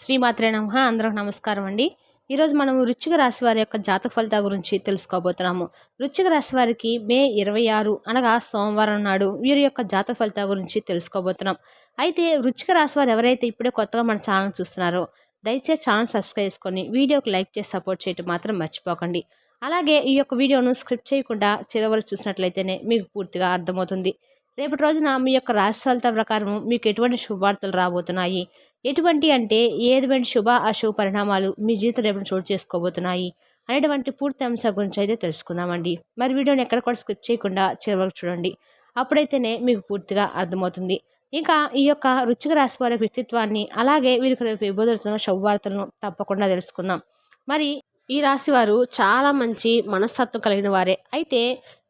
శ్రీమాత్రే నమ. అందరికి నమస్కారం అండి. ఈరోజు మనం రుచిక రాశి వారి యొక్క జాతక ఫలితాల గురించి తెలుసుకోబోతున్నాము. రుచిక రాశి వారికి మే ఇరవై ఆరు అనగా సోమవారం నాడు వీరి యొక్క జాతక ఫలితాల గురించి తెలుసుకోబోతున్నాం. అయితే రుచిక రాశి వారు ఎవరైతే ఇప్పుడే కొత్తగా మన ఛానల్ చూస్తున్నారో దయచేసి ఛానల్ సబ్స్క్రైబ్ చేసుకొని వీడియోకి లైక్ చేసి సపోర్ట్ చేయటం మాత్రం మర్చిపోకండి. అలాగే ఈ యొక్క వీడియోను స్క్రిప్ట్ చేయకుండా చివరి చూసినట్లయితేనే మీకు పూర్తిగా అర్థమవుతుంది. రేపటి రోజున మీ యొక్క రాశి ఫలితాల ప్రకారం మీకు ఎటువంటి శుభవార్తలు రాబోతున్నాయి? ఎటువంటి అంటే ఏటువంటి శుభ అశుభ పరిణామాలు మీ జీవితంలో ఎప్పుడు చోటు చేసుకోబోతున్నాయి అనేటువంటి పూర్తి అంశం గురించి అయితే తెలుసుకుందామండి. మరి వీడియోని ఎక్కడ కూడా స్కిప్ చేయకుండా చివరికి చూడండి. అప్పుడైతేనే మీకు పూర్తిగా అర్థమవుతుంది. ఇంకా ఈ యొక్క రుచిక రాశి వారి వ్యక్తిత్వాన్ని అలాగే వీరికి రేపు ఇవ్వబోతున్న శుభవార్తలను తప్పకుండా తెలుసుకుందాం. మరి ఈ రాశి వారు చాలా మంచి మనస్తత్వం కలిగిన వారే. అయితే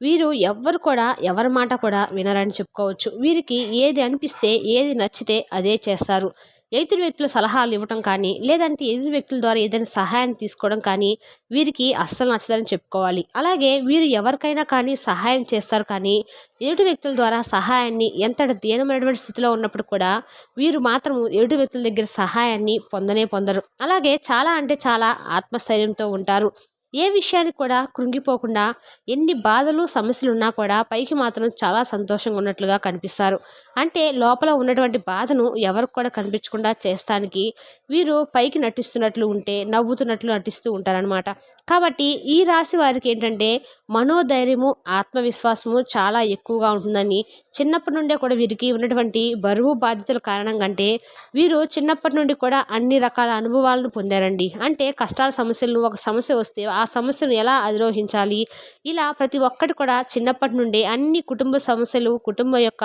వీరు ఎవ్వరు కూడా ఎవరి మాట కూడా వినరని చెప్పుకోవచ్చు. వీరికి ఏది అనిపిస్తే ఏది నచ్చితే అదే చేస్తారు. ఎదుటి వ్యక్తుల సలహాలు ఇవ్వటం కానీ లేదంటే ఎదుటి వ్యక్తుల ద్వారా ఏదైనా సహాయాన్ని తీసుకోవడం కానీ వీరికి అస్సలు నచ్చదని చెప్పుకోవాలి. అలాగే వీరు ఎవరికైనా కానీ సహాయం చేస్తారు కానీ ఎదుటి వ్యక్తుల ద్వారా సహాయాన్ని ఎంత దీనమైనటువంటి స్థితిలో ఉన్నప్పుడు కూడా వీరు మాత్రం ఎదుటి వ్యక్తుల దగ్గర సహాయాన్ని పొందనే పొందరు. అలాగే చాలా అంటే చాలా ఆత్మస్థైర్యంతో ఉంటారు. ఏ విషయానికి కూడా కృంగిపోకుండా ఎన్ని బాధలు సమస్యలు ఉన్నా కూడా పైకి మాత్రం చాలా సంతోషంగా ఉన్నట్లుగా కనిపిస్తారు. అంటే లోపల ఉన్నటువంటి బాధను ఎవరికి కూడా కనిపించకుండా చేస్తానికి వీరు పైకి నటిస్తున్నట్లు ఉంటే నవ్వుతున్నట్లు నటిస్తూ ఉంటారనమాట కాబట్టి ఈ రాశి వారికి ఏంటంటే మనోధైర్యము ఆత్మవిశ్వాసము చాలా ఎక్కువగా ఉంటుందని చిన్నప్పటి నుండే కూడా వీరికి ఉన్నటువంటి బరువు బాధ్యతల కారణంగా అంటే వీరు చిన్నప్పటి నుండి కూడా అన్ని రకాల అనుభవాలను పొందారండి. అంటే కష్టాల సమస్యలు ఒక సమస్య వస్తే ఆ సమస్యను ఎలా అధిరోహించాలి? ఇలా ప్రతి ఒక్కటి కూడా చిన్నప్పటి నుండి అన్ని కుటుంబ సమస్యలు కుటుంబం యొక్క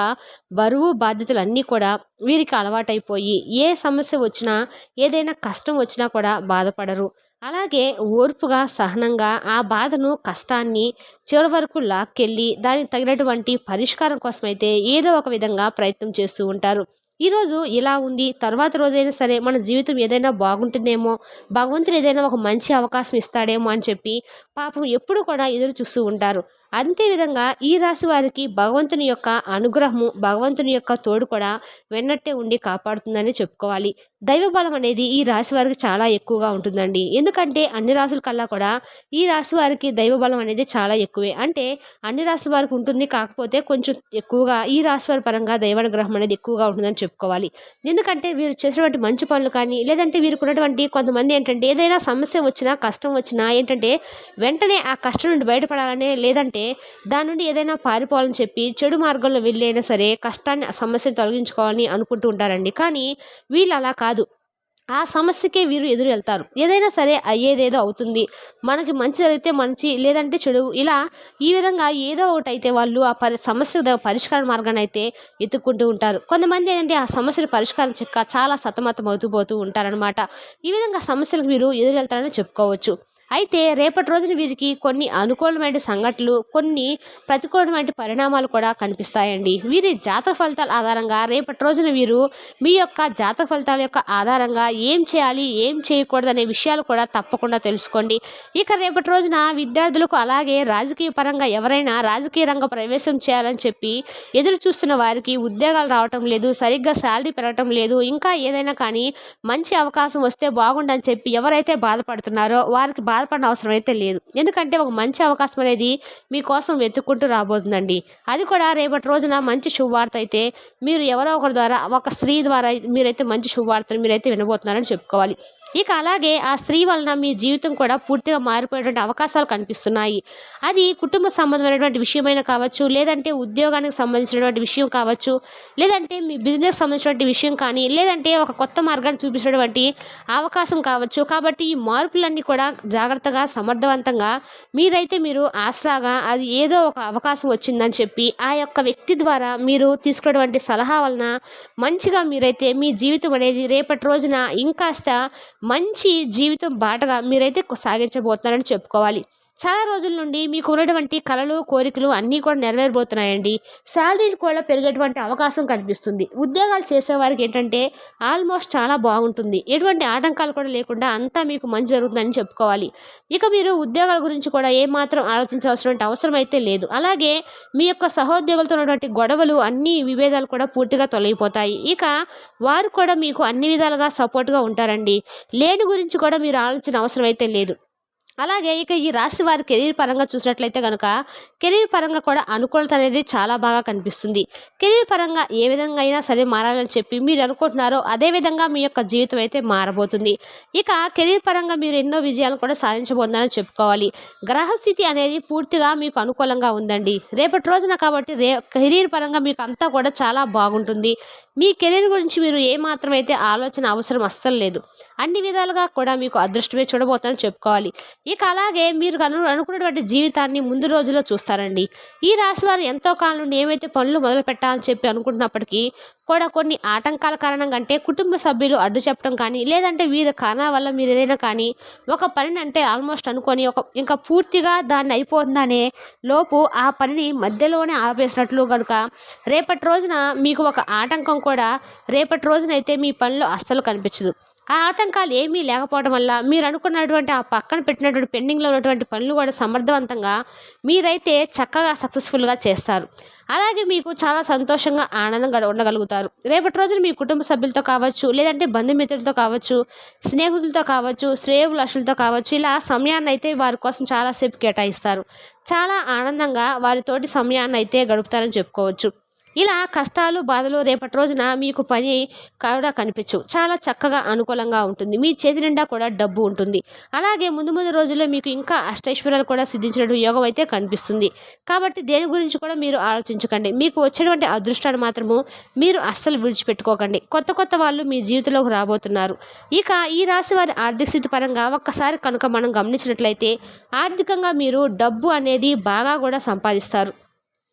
బరువు బాధ్యతలు అన్నీ కూడా వీరికి అలవాటైపోయి ఏ సమస్య వచ్చినా ఏదైనా కష్టం వచ్చినా కూడా బాధపడరు. అలాగే ఓర్పుగా సహనంగా ఆ బాధను కష్టాన్ని చివరి వరకు లాక్కెళ్ళి దానికి తగినటువంటి పరిష్కారం కోసమైతే ఏదో ఒక విధంగా ప్రయత్నం చేస్తూ ఉంటారు. ఈరోజు ఇలా ఉంది. తర్వాత రోజైనా సరే మన జీవితం ఏదైనా బాగుంటుందేమో భగవంతుడు ఏదైనా ఒక మంచి అవకాశం ఇస్తాడేమో అని చెప్పి పాపం ఎప్పుడు కూడా ఎదురు చూస్తూ ఉంటారు. అంతేవిధంగా ఈ రాశి వారికి భగవంతుని యొక్క అనుగ్రహము భగవంతుని యొక్క తోడు కూడా వెన్నట్టే ఉండి కాపాడుతుందని చెప్పుకోవాలి. దైవ బలం అనేది ఈ రాశి వారికి చాలా ఎక్కువగా ఉంటుందండి. ఎందుకంటే అన్ని రాసుల కల్లా కూడా ఈ రాశి వారికి దైవ బలం అనేది చాలా ఎక్కువే. అంటే అన్ని రాశుల వారికి ఉంటుంది కాకపోతే కొంచెం ఎక్కువగా ఈ రాశి వారి పరంగా దైవానుగ్రహం అనేది ఎక్కువగా ఉంటుందని చెప్పుకోవాలి. ఎందుకంటే వీరు చేసినటువంటి మంచి పనులు కానీ లేదంటే వీరికి ఉన్నటువంటి కొంతమంది ఏంటంటే ఏదైనా సమస్య వచ్చినా కష్టం వచ్చినా ఏంటంటే వెంటనే ఆ కష్టం నుండి బయటపడాలనే లేదంటే దాని నుండి ఏదైనా పారిపోవాలని చెప్పి చెడు మార్గంలో వెళ్ళైనా సరే కష్టాన్ని సమస్యను తొలగించుకోవాలని అనుకుంటూ ఉంటారండి. కానీ వీళ్ళు అలా కాదు. ఆ సమస్యకే వీరు ఎదురు వెళ్తారు. ఏదైనా సరే అయ్యేదేదో అవుతుంది. మనకి మంచి జరిగితే మంచి లేదంటే చెడు. ఇలా ఈ విధంగా ఏదో ఒకటి అయితే వాళ్ళు ఆ పరి సమస్య పరిష్కార మార్గాన్ని అయితే ఎత్తుక్కుంటూ ఉంటారు. కొంతమంది ఏంటంటే ఆ సమస్యను పరిష్కారం చెక్క చాలా సతమతం అవుతూ పోతూ ఉంటారనమాట ఈ విధంగా సమస్యలకు వీరు ఎదురు వెళ్తారని చెప్పుకోవచ్చు. అయితే రేపటి రోజున వీరికి కొన్ని అనుకూలమైన సంఘటనలు కొన్ని ప్రతికూలమైన పరిణామాలు కూడా కనిపిస్తాయండి. వీరి జాతక ఫలితాల ఆధారంగా రేపటి రోజున వీరు మీ యొక్క జాతక ఫలితాల యొక్క ఆధారంగా ఏం చేయాలి ఏం చేయకూడదు అనే విషయాలు కూడా తప్పకుండా తెలుసుకోండి. ఇక రేపటి రోజున విద్యార్థులకు అలాగే రాజకీయ పరంగా ఎవరైనా రాజకీయ రంగ ప్రవేశం చేయాలని చెప్పి ఎదురు చూస్తున్న వారికి ఉద్యోగాలు రావటం లేదు సరిగ్గా శాలరీ పెరగటం లేదు ఇంకా ఏదైనా కానీ మంచి అవకాశం వస్తే బాగుండని చెప్పి ఎవరైతే బాధపడుతున్నారో వారికి బాధ బాధపడిన అవసరం అయితే లేదు. ఎందుకంటే ఒక మంచి అవకాశం అనేది మీకోసం వెతుక్కుంటూ రాబోతుందండి. అది కూడా రేపటి రోజున మంచి శుభవార్త అయితే మీరు ఎవరో ఒకరి ద్వారా ఒక స్త్రీ ద్వారా మీరైతే మంచి శుభవార్తను మీరైతే వినబోతున్నారని చెప్పుకోవాలి. ఇక అలాగే ఆ స్త్రీ వలన మీ జీవితం కూడా పూర్తిగా మారిపోయేటువంటి అవకాశాలు కనిపిస్తున్నాయి. అది కుటుంబ సంబంధమైనటువంటి విషయమైనా కావచ్చు లేదంటే ఉద్యోగానికి సంబంధించినటువంటి విషయం కావచ్చు లేదంటే మీ బిజినెస్ సంబంధించినటువంటి విషయం కానీ లేదంటే ఒక కొత్త మార్గాన్ని చూపించినటువంటి అవకాశం కావచ్చు. కాబట్టి ఈ మార్పులన్నీ కూడా జాగ్రత్తగా సమర్థవంతంగా మీరైతే మీరు ఆసరాగా అది ఏదో ఒక అవకాశం వచ్చిందని చెప్పి ఆ యొక్క వ్యక్తి ద్వారా మీరు తీసుకున్నటువంటి సలహా వలన మంచిగా మీరైతే మీ జీవితం అనేది రేపటి రోజున ఇంకాస్త మంచి జీవితం బాటగా మీరైతే సాగించబోతున్నారని చెప్పుకోవాలి. చాలా రోజుల నుండి మీకు ఉన్నటువంటి కళలు కోరికలు అన్నీ కూడా నెరవేరబోతున్నాయండి. శాలరీలు కూడా పెరిగేటువంటి అవకాశం కనిపిస్తుంది. ఉద్యోగాలు చేసేవారికి ఏంటంటే ఆల్మోస్ట్ చాలా బాగుంటుంది. ఎటువంటి ఆటంకాలు కూడా లేకుండా అంతా మీకు మంచి జరుగుతుందని చెప్పుకోవాలి. ఇక మీరు ఉద్యోగాల గురించి కూడా ఏమాత్రం ఆలోచించాల్సిన అవసరం అయితే లేదు. అలాగే మీ యొక్క సహోద్యోగులతో ఉన్నటువంటి గొడవలు అన్ని విభేదాలు కూడా పూర్తిగా తొలగిపోతాయి. ఇక వారు కూడా మీకు అన్ని విధాలుగా సపోర్ట్గా ఉంటారండి. లేని గురించి కూడా మీరు ఆలోచన అవసరం అయితే లేదు. అలాగే ఇక ఈ రాశి వారి కెరీర్ పరంగా చూసినట్లయితే కనుక కెరీర్ పరంగా కూడా అనుకూలత అనేది చాలా బాగా కనిపిస్తుంది. కెరీర్ పరంగా ఏ విధంగా అయినా సరే మారాలని చెప్పి మీరు అనుకుంటున్నారో అదే విధంగా మీ యొక్క జీవితం అయితే మారబోతుంది. ఇక కెరీర్ పరంగా మీరు ఎన్నో విజయాలు కూడా సాధించబోతున్నారని చెప్పుకోవాలి. గ్రహస్థితి అనేది పూర్తిగా మీకు అనుకూలంగా ఉందండి. రేపటి రోజున కాబట్టి రే కెరీర్ పరంగా మీకు అంతా కూడా చాలా బాగుంటుంది. మీ కెరీర్ గురించి మీరు ఏమాత్రం అయితే ఆలోచన అవసరం అస్సలు లేదు. అన్ని విధాలుగా కూడా మీకు అదృష్టమే చూడబోతానని చెప్పుకోవాలి. ఇక అలాగే మీరు కను అనుకున్నటువంటి జీవితాన్ని ముందు రోజుల్లో చూస్తారండి. ఈ రాశి వారు ఎంతో కాలం నుండి ఏమైతే పనులు మొదలు పెట్టాలని చెప్పి అనుకుంటున్నప్పటికీ కూడా కొన్ని ఆటంకాల కారణంగా అంటే కుటుంబ సభ్యులు అడ్డు చెప్పడం కానీ లేదంటే వివిధ కారణాల వల్ల మీరు ఏదైనా కానీ ఒక పనిని అంటే ఆల్మోస్ట్ అనుకొని ఒక ఇంకా పూర్తిగా దాన్ని అయిపోతుందనే లోపు ఆ పనిని మధ్యలోనే ఆపేసినట్లు కనుక రేపటి రోజున మీకు ఒక ఆటంకం కూడా రేపటి రోజునైతే మీ పనిలో అస్సలు కనిపించదు. ఆ ఆటంకాలు ఏమీ లేకపోవడం వల్ల మీరు అనుకున్నటువంటి ఆ పక్కన పెట్టినటువంటి పెండింగ్లో ఉన్నటువంటి పనులు కూడా సమర్థవంతంగా మీరైతే చక్కగా సక్సెస్ఫుల్గా చేస్తారు. అలాగే మీకు చాలా సంతోషంగా ఆనందంగా ఉండగలుగుతారు. రేపటి రోజున మీ కుటుంబ సభ్యులతో కావచ్చు లేదంటే బంధుమిత్రులతో కావచ్చు స్నేహితులతో కావచ్చు శ్రేయభిలాషులతో కావచ్చు ఇలా సమయాన్ని అయితే వారి కోసం చాలాసేపు కేటాయిస్తారు. చాలా ఆనందంగా వారితోటి సమయాన్ని అయితే గడుపుతారని చెప్పుకోవచ్చు. ఇలా కష్టాలు బాధలు రేపటి రోజున మీకు పని కూడా కనిపించవు. చాలా చక్కగా అనుకూలంగా ఉంటుంది. మీ చేతి నిండా కూడా డబ్బు ఉంటుంది. అలాగే ముందు ముందు రోజుల్లో మీకు ఇంకా అష్టైశ్వర్యాలు కూడా సిద్ధించినట్టు యోగం అయితే కనిపిస్తుంది. కాబట్టి దేని గురించి కూడా మీరు ఆలోచించకండి. మీకు వచ్చేటువంటి అదృష్టాన్ని మాత్రము మీరు అస్సలు విడిచిపెట్టుకోకండి. కొత్త కొత్త వాళ్ళు మీ జీవితంలోకి రాబోతున్నారు. ఇక ఈ రాశి వారి ఆర్థిక స్థితి పరంగా ఒక్కసారి కనుక మనం గమనించినట్లయితే ఆర్థికంగా మీరు డబ్బు అనేది బాగా కూడా సంపాదిస్తారు.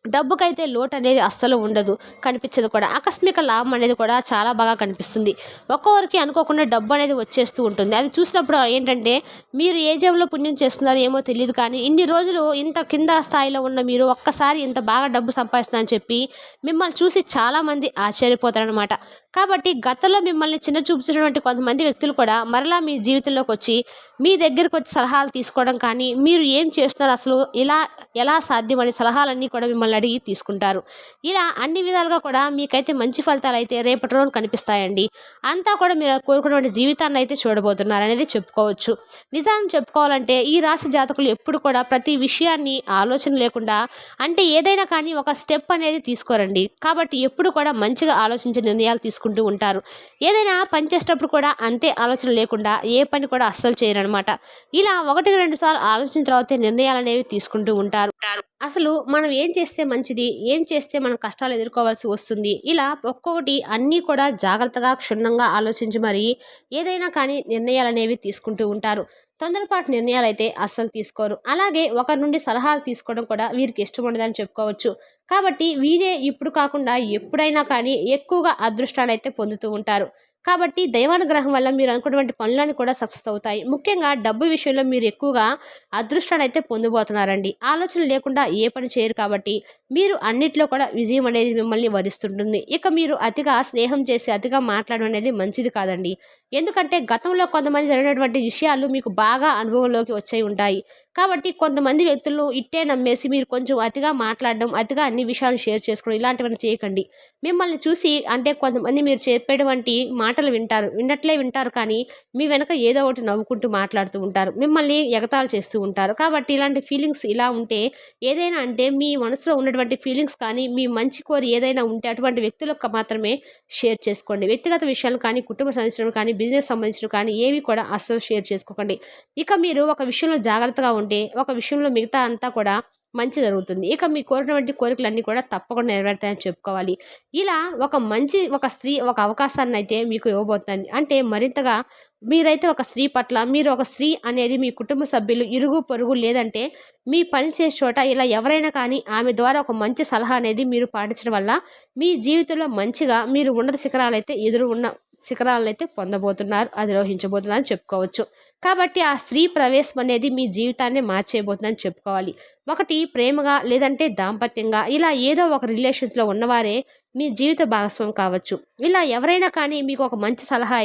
డబ్బుకైతే లోటు అనేది అస్సలు ఉండదు కనిపించదు కూడా. ఆకస్మిక లాభం అనేది కూడా చాలా బాగా కనిపిస్తుంది. ఒక్కొక్కరికి అనుకోకుండా డబ్బు అనేది వచ్చేస్తూ ఉంటుంది. అది చూసినప్పుడు ఏంటంటే మీరు ఏ జేబులో పుణ్యం చేస్తున్నారో ఏమో తెలియదు కానీ ఇన్ని రోజులు ఇంత కింద స్థాయిలో ఉన్న మీరు ఒక్కసారి ఇంత బాగా డబ్బు సంపాదిస్తుందని చెప్పి మిమ్మల్ని చూసి చాలామంది ఆశ్చర్యపోతారనమాట కాబట్టి గతంలో మిమ్మల్ని చిన్న చూపించినటువంటి కొంతమంది వ్యక్తులు కూడా మరలా మీ జీవితంలోకి వచ్చి మీ దగ్గరకు వచ్చి సలహాలు తీసుకోవడం కానీ మీరు ఏం చేస్తున్నారు అసలు ఇలా ఎలా సాధ్యమనే సలహాలన్నీ కూడా మిమ్మల్ని అడిగి తీసుకుంటారు. ఇలా అన్ని విధాలుగా కూడా మీకైతే మంచి ఫలితాలు అయితే రేపటి రోజు కనిపిస్తాయండి. అంతా కూడా మీరు కోరుకున్నటువంటి జీవితాన్ని అయితే చూడబోతున్నారు అనేది చెప్పుకోవచ్చు. నిజాన్ని చెప్పుకోవాలంటే ఈ రాశి జాతకులు ఎప్పుడు కూడా ప్రతి విషయాన్ని ఆలోచన లేకుండా అంటే ఏదైనా కానీ ఒక స్టెప్ అనేది తీసుకోరండి. కాబట్టి ఎప్పుడు కూడా మంచిగా ఆలోచించే నిర్ణయాలు తీసుకుంటూ ఉంటారు. ఏదైనా పని చేసేటప్పుడు కూడా అంతే ఆలోచన లేకుండా ఏ పని కూడా అస్సలు చేయరనమాట. ఇలా ఒకటి రెండు సార్లు ఆలోచించిన తర్వాత నిర్ణయాలు అనేవి తీసుకుంటూ ఉంటారు. అసలు మనం ఏం చేస్తే మంచిది? ఏం చేస్తే మనం కష్టాలు ఎదుర్కోవాల్సి వస్తుంది? ఇలా ఒక్కొక్కటి అన్నీ కూడా జాగ్రత్తగా క్షుణ్ణంగా ఆలోచించి మరి ఏదైనా కానీ నిర్ణయాలు అనేవి తీసుకుంటూ ఉంటారు. తొందరపాటు నిర్ణయాలు అయితే అస్సలు తీసుకోరు. అలాగే ఒకరి నుండి సలహాలు తీసుకోవడం కూడా వీరికి ఇష్టం ఉండదని చెప్పుకోవచ్చు. కాబట్టి వీరే ఇప్పుడు కాకుండా ఎప్పుడైనా కానీ ఎక్కువగా అదృష్టాన్ని అయితే పొందుతూ ఉంటారు. కాబట్టి దైవానుగ్రహం వల్ల మీరు అనుకున్నటువంటి పనులన్నీ కూడా సక్సెస్ అవుతాయి. ముఖ్యంగా డబ్బు విషయంలో మీరు ఎక్కువగా అదృష్టాన్ని అయితే పొందబోతున్నారండి. ఆలోచన లేకుండా ఏ పని చేయరు కాబట్టి మీరు అన్నిట్లో కూడా విజయం అనేది మిమ్మల్ని వరిస్తుంటుంది. ఇక మీరు అతిగా స్నేహం చేసి అతిగా మాట్లాడడం అనేది మంచిది కాదండి. ఎందుకంటే గతంలో కొంతమంది జరిగినటువంటి విషయాలు మీకు బాగా అనుభవంలోకి వచ్చాయి ఉంటాయి. కాబట్టి కొంతమంది వ్యక్తులు ఇట్టే నమ్మేసి మీరు కొంచెం అతిగా మాట్లాడడం అతిగా అన్ని విషయాలు షేర్ చేసుకోవడం ఇలాంటివన్నీ చేయకండి. మిమ్మల్ని చూసి అంటే కొంతమంది మీరు చెప్పేటువంటి మాటలు వింటారు విన్నట్లే వింటారు కానీ మీ వెనక ఏదో ఒకటి నవ్వుకుంటూ మాట్లాడుతూ ఉంటారు. మిమ్మల్ని ఎగతాలు చేస్తూ ఉంటారు. కాబట్టి ఇలాంటి ఫీలింగ్స్ ఇలా ఉంటే ఏదైనా అంటే మీ మనసులో ఉన్నటువంటి ఫీలింగ్స్ కానీ మీ మంచి కోరి ఏదైనా ఉంటే అటువంటి వ్యక్తులకు మాత్రమే షేర్ చేసుకోండి. వ్యక్తిగత విషయాలు కానీ కుటుంబ సంబంధించిన కానీ బిజినెస్ సంబంధించిన కానీ ఏవి కూడా అస్సలు షేర్ చేసుకోకండి. ఇక మీరు ఒక విషయంలో జాగ్రత్తగా ఉంటే ఒక విషయంలో మిగతా అంతా కూడా మంచి జరుగుతుంది. ఇక మీ కోరినటువంటి కోరికలన్నీ కూడా తప్పకుండా నెరవేరుతాయని చెప్పుకోవాలి. ఇలా ఒక మంచి ఒక స్త్రీ ఒక అవకాశాన్ని అయితే మీకు ఇవ్వబోతుంది. అంటే మరింతగా మీరైతే ఒక స్త్రీ పట్ల మీరు ఒక స్త్రీ అనేది మీ కుటుంబ సభ్యులు ఇరుగు పొరుగు లేదంటే మీ పని చేసే చోట ఇలా ఎవరైనా కానీ ఆమె ద్వారా ఒక మంచి సలహా అనేది మీరు పాటించడం వల్ల మీ జీవితంలో మంచిగా మీరు ఉన్నత శిఖరాలు అయితే ఎదురు ఉన్న శిఖరాలను అయితే పొందబోతున్నారు అధిరోహించబోతున్నారని చెప్పుకోవచ్చు. కాబట్టి ఆ స్త్రీ ప్రవేశం అనేది మీ జీవితాన్ని మార్చేయబోతుందని చెప్పుకోవాలి. ఒకటి ప్రేమగా లేదంటే దాంపత్యంగా. ఇలా ఏదో ఒక రిలేషన్స్లో ఉన్నవారే మీ జీవిత భాగస్వామి కావచ్చు. ఇలా ఎవరైనా కానీ మీకు ఒక మంచి సలహా